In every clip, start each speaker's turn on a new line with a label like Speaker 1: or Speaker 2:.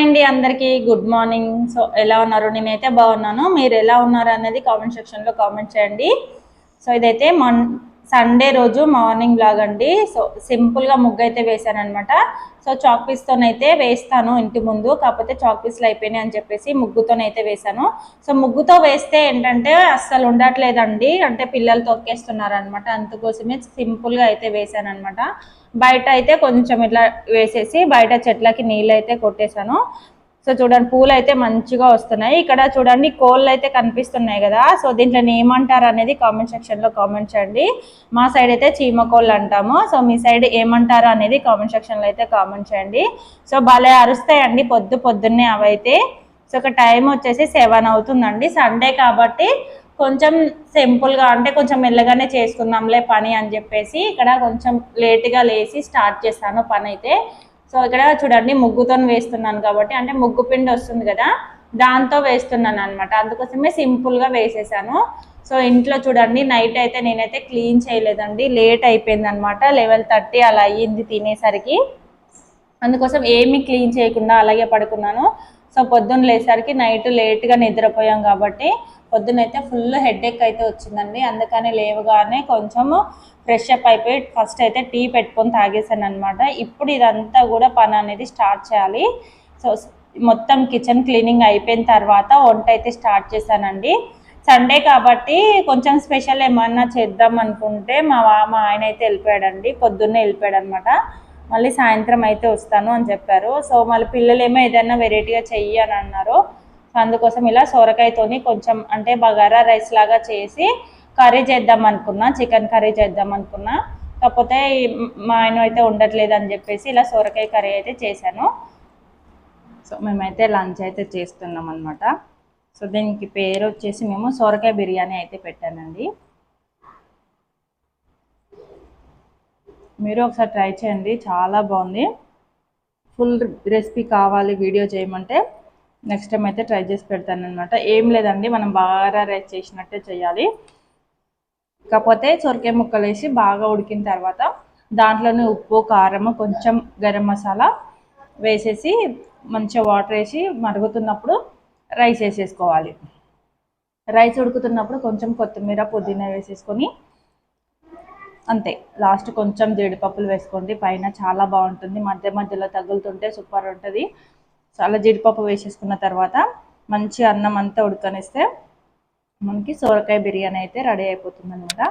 Speaker 1: Hi అండి అందరికీ. Good morning so ఎలా ఉన్నారు? నేనైతే బాగున్నాను. మీరు ఎలా ఉన్నారు అనేది కామెంట్ సెక్షన్లో కామెంట్ చేయండి. సో ఇదైతే మన్ సండే రోజు మార్నింగ్ బ్లాగ్ అండి. సో సింపుల్గా ముగ్గు అయితే వేసాను అనమాట సో చాక్ పీస్తోనైతే వేస్తాను ఇంటి ముందు. కాకపోతే చాక్ పీస్లు అయిపోయినాయి అని చెప్పేసి ముగ్గుతోనైతే వేసాను సో ముగ్గుతో వేస్తే ఏంటంటే అస్సలు ఉండట్లేదండి. అంటే పిల్లలు తొక్కేస్తున్నారు అనమాట అందుకోసమే సింపుల్గా అయితే వేసాను అనమాట బయట అయితే కొంచెం ఇట్లా వేసేసి బయట చెట్లకి నీళ్ళు అయితే కొట్టేశాను. సో చూడండి పూలు అయితే మంచిగా వస్తున్నాయి. ఇక్కడ చూడండి కోళ్ళు అయితే కనిపిస్తున్నాయి కదా. సో దీంట్లో ఏమంటారు అనేది కామెంట్ సెక్షన్లో కామెంట్ చేయండి. మా సైడ్ అయితే చీమ కోళ్ళు అంటాము. సో మీ సైడ్ ఏమంటారు అనేది కామెంట్ సెక్షన్లో అయితే కామెంట్ చేయండి. సో భలే అరుస్తాయండి పొద్దు పొద్దున్నే అవైతే. సో ఒక టైం వచ్చేసి సెవెన్ అవుతుందండి. సండే కాబట్టి కొంచెం సింపుల్గా అంటే కొంచెం మెల్లగానే చేసుకుందాంలే పని అని చెప్పేసి ఇక్కడ కొంచెం లేట్గా లేచి స్టార్ట్ చేస్తాను పని అయితే సో ఇక్కడ చూడండి ముగ్గుతో వేస్తున్నాను కాబట్టి అంటే ముగ్గు పిండి వస్తుంది కదా దాంతో వేస్తున్నాను అనమాట అందుకోసమే సింపుల్గా వేసేసాను. సో ఇంట్లో చూడండి నైట్ అయితే నేనైతే క్లీన్ చేయలేదండి. లేట్ అయిపోయింది అనమాట లెవెల్ థర్టీ అలా అయ్యింది తినేసరికి. అందుకోసం ఏమీ క్లీన్ చేయకుండా అలాగే పడుకున్నాను. సో పొద్దున్న లేసరికి నైట్ లేట్గా నిద్రపోయాం కాబట్టి పొద్దునైతే ఫుల్ హెడేక్ అయితే వచ్చిందండి. అందుకని లేవగానే కొంచెము ఫ్రెష్ అప్ అయిపోయి ఫస్ట్ అయితే టీ పెట్టుకొని తాగేసాను అనమాట ఇప్పుడు ఇదంతా కూడా పని అనేది స్టార్ట్ చేయాలి. సో మొత్తం కిచెన్ క్లీనింగ్ అయిపోయిన తర్వాత వంట అయితే స్టార్ట్ చేశానండి. సండే కాబట్టి కొంచెం స్పెషల్ ఏమన్నా చేద్దాం అనుకుంటే మా మా ఆయన అయితే వెళ్ళిపోయాడండి. పొద్దున్నే వెళ్ళిపోయాడు అనమాట మళ్ళీ సాయంత్రం అయితే వస్తాను అని చెప్పారు. సో మళ్ళీ పిల్లలేమో ఏదైనా వెరైటీగా చెయ్యి అని అన్నారు. సో అందుకోసం ఇలా సొరకాయతోని కొంచెం అంటే బగారా రైస్ లాగా చేసి కర్రీ చేద్దాం అనుకున్నా చికెన్ కర్రీ చేద్దాం అనుకున్నా. కాకపోతే మా ఆయన అయితే ఉండట్లేదు అని చెప్పేసి ఇలా సొరకాయ కర్రీ అయితే చేశాను. సో మేమైతే లంచ్ అయితే చేస్తున్నాం అనమాట సో దీనికి పేరు వచ్చేసి మేము సొరకాయ బిర్యానీ అయితే పెట్టానండి. మీరు ఒకసారి ట్రై చేయండి. చాలా బాగుంది. ఫుల్ రెసిపీ కావాలి వీడియో చేయమంటే నెక్స్ట్ టైం అయితే ట్రై చేసి పెడతానమాట ఏం లేదండి మనం బాగా రైస్ చేసినట్టే చేయాలి. కాకపోతే సొరకాయ ముక్కలు వేసి బాగా ఉడికిన తర్వాత దాంట్లోనే ఉప్పు కారం కొంచెం గరం మసాలా వేసేసి మంచిగా వాటర్ వేసి మరుగుతున్నప్పుడు రైస్ వేసేసుకోవాలి. రైస్ ఉడుకుతున్నప్పుడు కొంచెం కొత్తిమీర పుదీనా వేసేసుకొని అంతే. లాస్ట్ కొంచెం జీడిపప్పులు వేసుకోండి. పైన చాలా బాగుంటుంది. మధ్య మధ్యలో తగులుతుంటే సూపర్ ఉంటుంది. చాలా జీడిపప్పు వేసేసుకున్న తర్వాత మంచి అన్నం అంతా ఉడకనిస్తే మనకి సోరకాయ బిర్యానీ అయితే రెడీ అయిపోతుంది అనమాట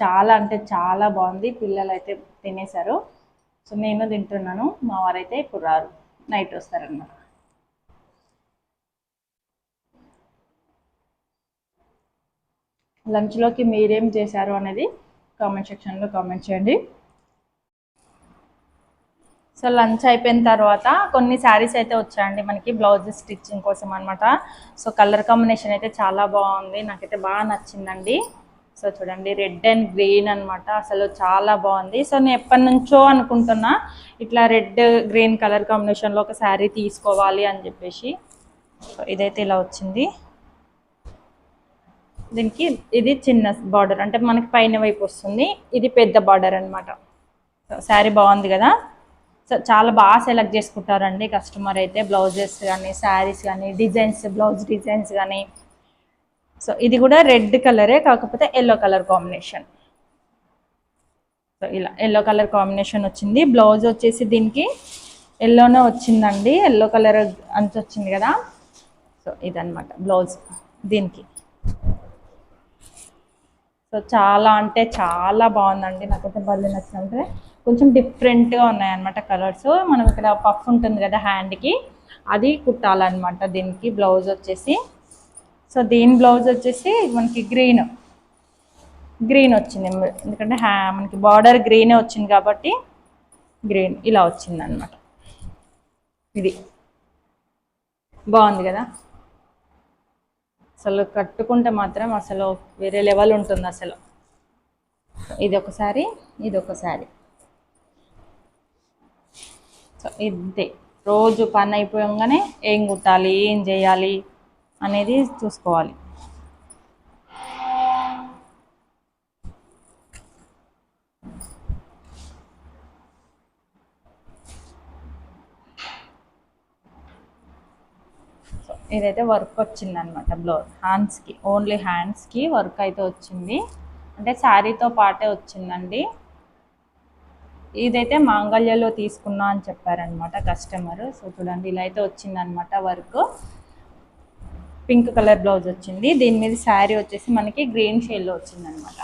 Speaker 1: చాలా అంటే చాలా బాగుంది. పిల్లలు అయితే తినేశారు. సో నేను తింటున్నాను. మా వారైతే ఇప్పుడు రారు. నైట్ వస్తారనమాట లంచ్లోకి మీరేం చేశారు అనేది కామెంట్ సెక్షన్లో కామెంట్ చేయండి. సో లంచ్ అయిపోయిన తర్వాత కొన్ని శారీస్ అయితే వచ్చాయండి. మనకి బ్లౌజ్ స్టిచ్చింగ్ కోసం అనమాట సో కలర్ కాంబినేషన్ అయితే చాలా బాగుంది. నాకైతే బాగా నచ్చిందండి. సో చూడండి రెడ్ అండ్ గ్రీన్ అనమాట అసలు చాలా బాగుంది. సో నేను ఎప్పటి నుంచో అనుకుంటున్నా ఇట్లా రెడ్ గ్రీన్ కలర్ కాంబినేషన్లో ఒక శారీ తీసుకోవాలి అని చెప్పేసి. సో ఇదైతే ఇలా వచ్చింది. దీనికి ఇది చిన్న బార్డర్ అంటే మనకి పైన వైపు వస్తుంది. ఇది పెద్ద బార్డర్ అనమాట శారీ బాగుంది కదా? సో చాలా బాగా సెలెక్ట్ చేసుకుంటారండి కస్టమర్ అయితే. బ్లౌజెస్ కానీ శారీస్ కానీ డిజైన్స్ బ్లౌజ్ డిజైన్స్ కానీ. సో ఇది కూడా రెడ్ కలరే కాకపోతే ఎల్లో కలర్ కాంబినేషన్. సో ఇలా ఎల్లో కలర్ కాంబినేషన్ వచ్చింది. బ్లౌజ్ వచ్చేసి దీనికి ఎల్లోనే వచ్చిందండి. ఎల్లో కలర్ అంత వచ్చింది కదా? సో ఇదనమాట బ్లౌజ్ దీనికి. సో చాలా అంటే చాలా బాగుందండి. నాకైతే బల్లి నచ్చిందంటే. కొంచెం డిఫరెంట్గా ఉన్నాయన్నమాట కలర్స్. మనం ఇక్కడ పఫ్ ఉంటుంది కదా హ్యాండ్కి. అది కుట్టాలన్నమాట దీనికి. బ్లౌజ్ వచ్చేసి. సో దీని బ్లౌజ్ వచ్చేసి మనకి గ్రీన్. గ్రీన్ వచ్చింది. ఎందుకంటే హ్యా మనకి బార్డర్ గ్రీనే వచ్చింది కాబట్టి గ్రీన్ ఇలా వచ్చింది అనమాట ఇది. బాగుంది కదా? అసలు కట్టుకుంటే మాత్రం అసలు వేరే లెవెల్ ఉంటుంది అసలు. ఇది ఒకసారి ఇది ఒకసారి సో ఇంతే రోజు పని అయిపోయంగానే ఏం కుట్టాలి ఏం చేయాలి అనేది చూసుకోవాలి. సో ఇదైతే వర్క్ వచ్చింది అనమాట బ్లౌజ్ హ్యాండ్స్కి ఓన్లీ హ్యాండ్స్కి వర్క్ అయితే వచ్చింది. అంటే శారీతో పాటే వచ్చిందండి. ఇదైతే మాంగళ్యలో తీసుకున్నా అని చెప్పారనమాట కస్టమర్ సో చూడండి ఇలా అయితే వచ్చిందనమాట వర్క్ పింక్ కలర్ బ్లౌజ్ వచ్చింది. దీని మీద శారీ వచ్చేసి మనకి గ్రీన్ షేడ్లో వచ్చిందనమాట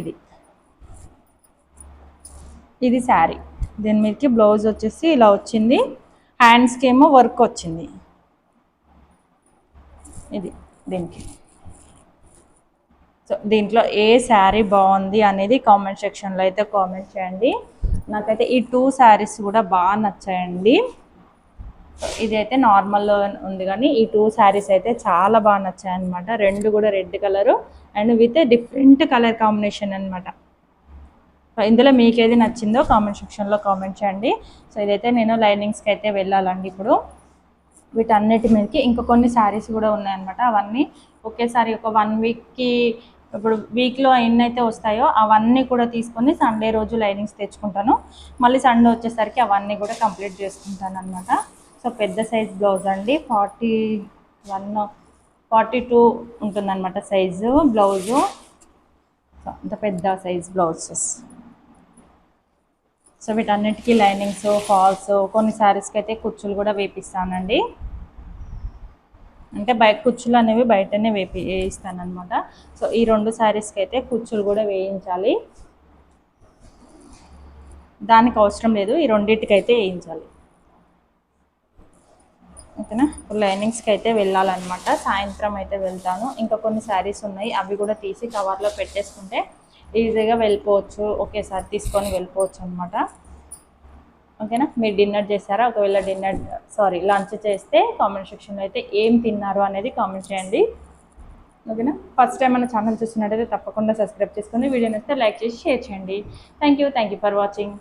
Speaker 1: ఇది. ఇది శారీ దీని మీదకి బ్లౌజ్ వచ్చేసి ఇలా వచ్చింది. హ్యాండ్స్కి ఏమో వర్క్ వచ్చింది. ఇది దీనికి. సో దీంట్లో ఏ శారీ బాగుంది అనేది కామెంట్ సెక్షన్లో అయితే కామెంట్ చేయండి. నాకైతే ఈ టూ శారీస్ కూడా బాగా నచ్చాయండి. ఇది అయితే నార్మల్లో ఉంది కానీ ఈ టూ శారీస్ అయితే చాలా బాగా నచ్చాయి అనమాట రెండు కూడా red colour and with different colour combination అనమాట ఇందులో మీకు ఏది నచ్చిందో కామెంట్ సెక్షన్లో కామెంట్ చేయండి. సో ఇదైతే నేను లైనింగ్స్కి అయితే వెళ్ళాలండి ఇప్పుడు. వీటన్నిటి మీదకి ఇంకా కొన్ని శారీస్ కూడా ఉన్నాయన్నమాట. అవన్నీ ఒకేసారి ఒక వన్ వీక్కి ఇప్పుడు వీక్లో ఎన్నైతే వస్తాయో అవన్నీ కూడా తీసుకొని సండే రోజు లైనింగ్స్ తెచ్చుకుంటాను. మళ్ళీ సండే వచ్చేసరికి అవన్నీ కూడా కంప్లీట్ చేసుకుంటాను అనమాట సో పెద్ద సైజ్ బ్లౌజ్ అండి. ఫార్టీ వన్ ఫార్టీ టూ ఉంటుందన్నమాట సైజు బ్లౌజు సో అంత పెద్ద సైజ్ బ్లౌజెస్ సో వీటన్నిటికీ లైనింగ్స్ ఫాల్స్ కొన్ని శారీస్కి అయితే కుచ్చులు కూడా వేపిస్తానండి. అంటే బయట కుచ్చులు అనేవి బయటనే వేపి వేయిస్తాను అనమాట సో ఈ రెండు శారీస్కి అయితే కుచ్చులు కూడా వేయించాలి. దానికి అవసరం లేదు ఈ రెండింటికి అయితే వేయించాలి. ఓకేనా? లైనింగ్స్కి అయితే వెళ్ళాలన్నమాట. సాయంత్రం అయితే వెళ్తాను. ఇంకా కొన్ని శారీస్ ఉన్నాయి అవి కూడా తీసి కవర్లో పెట్టేసుకుంటే ఈజీగా వెళ్ళిపోవచ్చు. ఒకేసారి తీసుకొని వెళ్ళిపోవచ్చు అనమాట ఓకేనా? మీరు డిన్నర్ చేశారా? ఒకవేళ డిన్నర్ సారీ లంచ్ చేస్తే కామెంట్ సెక్షన్లో అయితే ఏం తిన్నారు అనేది కామెంట్ చేయండి. ఓకేనా? ఫస్ట్ టైం మన ఛానల్ చూసినట్టయితే తప్పకుండా సబ్స్క్రైబ్ చేసుకొని వీడియో నచ్చితే లైక్ చేసి షేర్ చేయండి. Thank you thank you for watching